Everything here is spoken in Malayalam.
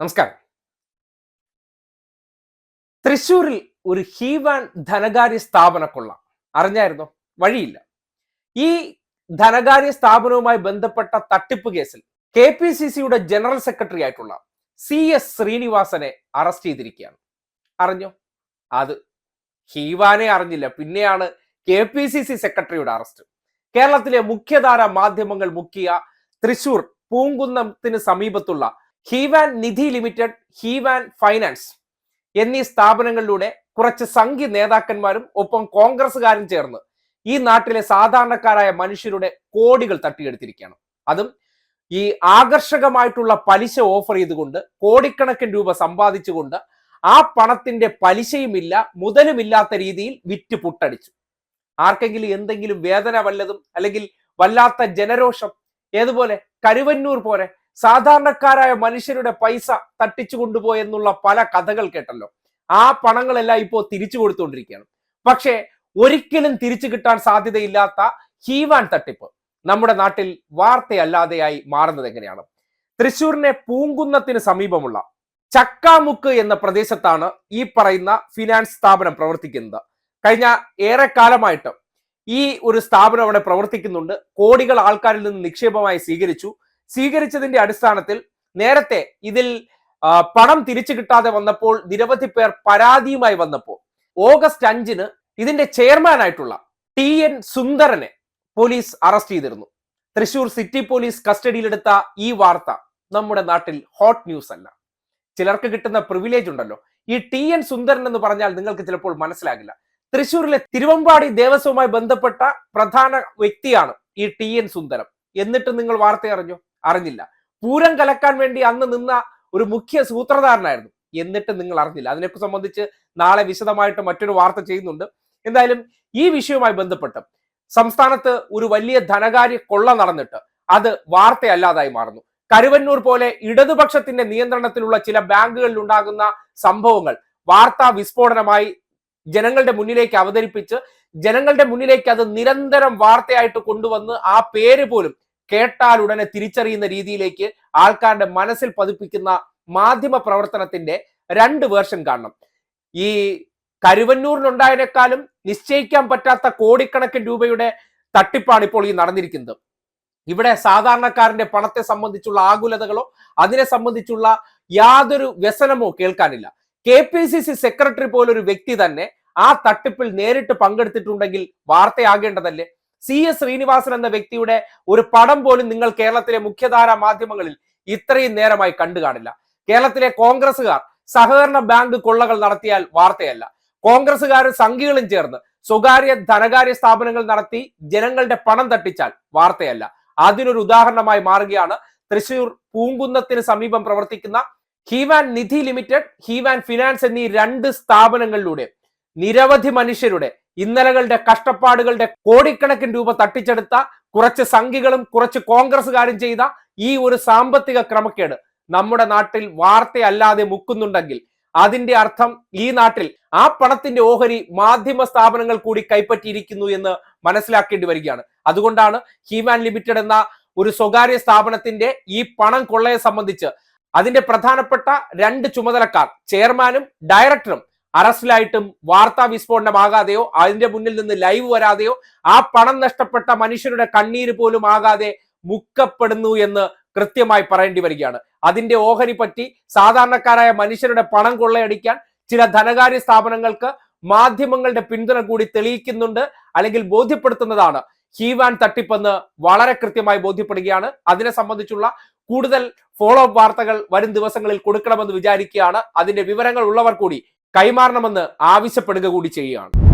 നമസ്കാരം. തൃശൂരിൽ ഒരു ഹീവാൻ ധനകാര്യ സ്ഥാപന കൊള്ള. അറിഞ്ഞായിരുന്നോ? വഴിയില്ല. ഈ ധനകാര്യ സ്ഥാപനവുമായി ബന്ധപ്പെട്ട തട്ടിപ്പ് കേസിൽ കെ പി സി സിയുടെ ജനറൽ സെക്രട്ടറി ആയിട്ടുള്ള സി എസ് ശ്രീനിവാസനെ അറസ്റ്റ് ചെയ്തിരിക്കുകയാണ്. അറിഞ്ഞോ? അത് ഹീവാനെ അറിഞ്ഞില്ല. പിന്നെയാണ് കെ പി സി സി സെക്രട്ടറിയുടെ അറസ്റ്റ്. കേരളത്തിലെ മുഖ്യധാര മാധ്യമങ്ങൾ മുക്കിയ തൃശൂർ പൂങ്കുന്നത്തിന് സമീപത്തുള്ള ഹീവാൻ നിധി ലിമിറ്റഡ് ഹീവാൻ ഫൈനാൻസ് എന്നീ സ്ഥാപനങ്ങളിലൂടെ കുറച്ച് സംഘി നേതാക്കന്മാരും ഒപ്പം കോൺഗ്രസ്സുകാരും ചേർന്ന് ഈ നാട്ടിലെ സാധാരണക്കാരായ മനുഷ്യരുടെ കോടികൾ തട്ടിയെടുത്തിരിക്കുകയാണ്. അതും ഈ ആകർഷകമായിട്ടുള്ള പലിശ ഓഫർ ചെയ്തുകൊണ്ട് കോടിക്കണക്കിന് രൂപ സമ്പാദിച്ചുകൊണ്ട് ആ പണത്തിന്റെ പലിശയുമില്ല മുതലുമില്ലാത്ത രീതിയിൽ വിറ്റ് പുട്ടടിച്ചു. ആർക്കെങ്കിലും എന്തെങ്കിലും വേദന വല്ലതും അല്ലെങ്കിൽ വല്ലാത്ത ജനരോഷം ഏതുപോലെ കരുവന്നൂർ പോലെ സാധാരണക്കാരായ മനുഷ്യരുടെ പൈസ തട്ടിച്ചു കൊണ്ടുപോയെന്നുള്ള പല കഥകൾ കേട്ടല്ലോ. ആ പണങ്ങളെല്ലാം ഇപ്പോൾ തിരിച്ചു കൊടുത്തുകൊണ്ടിരിക്കുകയാണ്. പക്ഷേ ഒരിക്കലും തിരിച്ചു കിട്ടാൻ സാധ്യതയില്ലാത്ത ഹീവാൻ തട്ടിപ്പ് നമ്മുടെ നാട്ടിൽ വാർത്തയല്ലാതെയായി മാറുന്നത് എങ്ങനെയാണ്? തൃശൂരിനെ പൂങ്കുന്നത്തിന് സമീപമുള്ള ചക്കാമുക്ക് എന്ന പ്രദേശത്താണ് ഈ പറയുന്ന ഫിനാൻസ് സ്ഥാപനം പ്രവർത്തിക്കുന്നത്. കഴിഞ്ഞ ഏറെക്കാലമായിട്ട് ഈ ഒരു സ്ഥാപനം അവിടെ പ്രവർത്തിക്കുന്നുണ്ട്. കോടികൾ ആൾക്കാരിൽ നിന്ന് നിക്ഷേപമായി സ്വീകരിച്ചു. സ്വീകരിച്ചതിന്റെ അടിസ്ഥാനത്തിൽ നേരത്തെ ഇതിൽ പണം തിരിച്ചു കിട്ടാതെ വന്നപ്പോൾ നിരവധി പേർ പരാതിയുമായി വന്നപ്പോൾ ഓഗസ്റ്റ് അഞ്ചിന് ഇതിന്റെ ചെയർമാൻ ആയിട്ടുള്ള ടി എൻ സുന്ദരനെ പോലീസ് അറസ്റ്റ് ചെയ്തിരുന്നു. തൃശൂർ സിറ്റി പോലീസ് കസ്റ്റഡിയിലെടുത്ത ഈ വാർത്ത നമ്മുടെ നാട്ടിൽ ഹോട്ട് ന്യൂസ് അല്ല. ചിലർക്ക് കിട്ടുന്ന പ്രിവിലേജ് ഉണ്ടല്ലോ. ഈ ടി എൻ സുന്ദരൻ എന്ന് പറഞ്ഞാൽ നിങ്ങൾക്ക് ചിലപ്പോൾ മനസ്സിലാകില്ല. തൃശൂരിലെ തിരുവമ്പാടി ദേവസ്വവുമായി ബന്ധപ്പെട്ട പ്രധാന വ്യക്തിയാണ് ഈ ടി എൻ സുന്ദരം. എന്നിട്ട് നിങ്ങൾ വാർത്ത അറിഞ്ഞോ? അറിഞ്ഞില്ല. പൂരം കലക്കാൻ വേണ്ടി അന്ന് നിന്ന ഒരു മുഖ്യ സൂത്രധാരനായിരുന്നു. എന്നിട്ട് നിങ്ങൾ അറിഞ്ഞില്ല. അതിനെ സംബന്ധിച്ച് നാളെ വിശദമായിട്ട് മറ്റൊരു വാർത്ത ചെയ്യുന്നുണ്ട്. എന്തായാലും ഈ വിഷയവുമായി ബന്ധപ്പെട്ട് സംസ്ഥാനത്ത് ഒരു വലിയ ധനകാര്യ കൊള്ള നടന്നിട്ട് അത് വാർത്തയല്ലാതായി മാറുന്നു. കരുവന്നൂർ പോലെ ഇടതുപക്ഷത്തിന്റെ നിയന്ത്രണത്തിലുള്ള ചില ബാങ്കുകളിൽ ഉണ്ടാകുന്ന സംഭവങ്ങൾ വാർത്താ വിസ്ഫോടനമായി ജനങ്ങളുടെ മുന്നിലേക്ക് അവതരിപ്പിച്ച് ജനങ്ങളുടെ മുന്നിലേക്ക് അത് നിരന്തരം വാർത്തയായിട്ട് കൊണ്ടുവന്ന് ആ പേര് പോലും കേട്ടാൽ ഉടനെ തിരിച്ചറിയുന്ന രീതിയിലേക്ക് ആൾക്കാരുടെ മനസ്സിൽ പതിപ്പിക്കുന്ന മാധ്യമ പ്രവർത്തനത്തിന്റെ രണ്ട് വേർഷൻ കാണണം. ഈ കരുവന്നൂരിലുണ്ടായതിനേക്കാളും നിശ്ചയിക്കാൻ പറ്റാത്ത കോടിക്കണക്കിന് രൂപയുടെ തട്ടിപ്പാണ് ഇപ്പോൾ ഈ നടന്നിരിക്കുന്നത്. ഇവിടെ സാധാരണക്കാരന്റെ പണത്തെ സംബന്ധിച്ചുള്ള ആകുലതകളോ അതിനെ സംബന്ധിച്ചുള്ള യാതൊരു വ്യസനമോ കേൾക്കാനില്ല. K P C C secretary പോലൊരു വ്യക്തി തന്നെ ആ തട്ടിപ്പിൽ നേരിട്ട് പങ്കെടുത്തിട്ടുണ്ടെങ്കിൽ വാർത്തയാകേണ്ടതല്ലേ? സി എസ് ശ്രീനിവാസൻ എന്ന വ്യക്തിയുടെ ഒരു പടം പോലും നിങ്ങൾ കേരളത്തിലെ മുഖ്യധാരാ മാധ്യമങ്ങളിൽ ഇത്രയും നേരമായി കണ്ടു കാണില്ല. കേരളത്തിലെ കോൺഗ്രസുകാർ സഹകരണ ബാങ്ക് കൊള്ളകൾ നടത്തിയാൽ വാർത്തയല്ല. കോൺഗ്രസുകാരും സംഘികളും ചേർന്ന് സ്വകാര്യ ധനകാര്യ സ്ഥാപനങ്ങൾ നടത്തി ജനങ്ങളുടെ പണം തട്ടിച്ചാൽ വാർത്തയല്ല. അതിനൊരു ഉദാഹരണമായി മാറുകയാണ് തൃശൂർ പൂങ്കുന്നത്തിന് സമീപം പ്രവർത്തിക്കുന്ന ഹീവാൻ നിധി ലിമിറ്റഡ് ഹീവാൻ ഫിനാൻസ് എന്നീ രണ്ട് സ്ഥാപനങ്ങളിലൂടെ നിരവധി മനുഷ്യരുടെ ഇന്നലകളുടെ കഷ്ടപ്പാടുകളുടെ കോടിക്കണക്കിന് രൂപ തട്ടിച്ചെടുത്ത കുറച്ച് സംഘികളും കുറച്ച് കോൺഗ്രസുകാരും ചെയ്ത ഈ ഒരു സാമ്പത്തിക ക്രമക്കേട് നമ്മുടെ നാട്ടിൽ വാർത്തയല്ലാതെ മുക്കുന്നുണ്ടെങ്കിൽ അതിന്റെ അർത്ഥം ഈ നാട്ടിൽ ആ പണത്തിന്റെ ഓഹരി മാധ്യമ സ്ഥാപനങ്ങൾ കൂടി കൈപ്പറ്റിയിരിക്കുന്നു എന്ന് മനസ്സിലാക്കേണ്ടി വരികയാണ്. അതുകൊണ്ടാണ് ഹീമാൻ ലിമിറ്റഡ് എന്ന ഒരു സ്വകാര്യ സ്ഥാപനത്തിന്റെ ഈ പണം കൊള്ളയെ സംബന്ധിച്ച് അതിന്റെ പ്രധാനപ്പെട്ട രണ്ട് ചുമതലക്കാർ ചെയർമാനും ഡയറക്ടറും അറസ്റ്റിലായിട്ടും വാർത്താ വിസ്ഫോടനമാകാതെയോ അതിന്റെ മുന്നിൽ നിന്ന് ലൈവ് വരാതെയോ ആ പണം നഷ്ടപ്പെട്ട മനുഷ്യരുടെ കണ്ണീര് പോലും ആകാതെ മുക്കപ്പെടുന്നു എന്ന് കൃത്യമായി പറയേണ്ടി വരികയാണ്. അതിന്റെ ഓഹരി പറ്റി സാധാരണക്കാരായ മനുഷ്യരുടെ പണം കൊള്ളയടിക്കാൻ ചില ധനകാര്യ സ്ഥാപനങ്ങൾക്ക് മാധ്യമങ്ങളുടെ പിന്തുണ കൂടി തെളിയിക്കുന്നുണ്ട് അല്ലെങ്കിൽ ബോധ്യപ്പെടുത്തുന്നതാണ്. ഹീവാൻ തട്ടിപ്പെന്ന് വളരെ കൃത്യമായി ബോധ്യപ്പെടുകയാണ്. അതിനെ സംബന്ധിച്ചുള്ള കൂടുതൽ ഫോളോ അപ്പ് വാർത്തകൾ വരും ദിവസങ്ങളിൽ കൊടുക്കണമെന്ന് വിചാരിക്കുകയാണ്. അതിന്റെ വിവരങ്ങൾ ഉള്ളവർ കൂടി കൈമാറണമെന്ന് ആവശ്യപ്പെടുക കൂടി ചെയ്യുകയാണ്.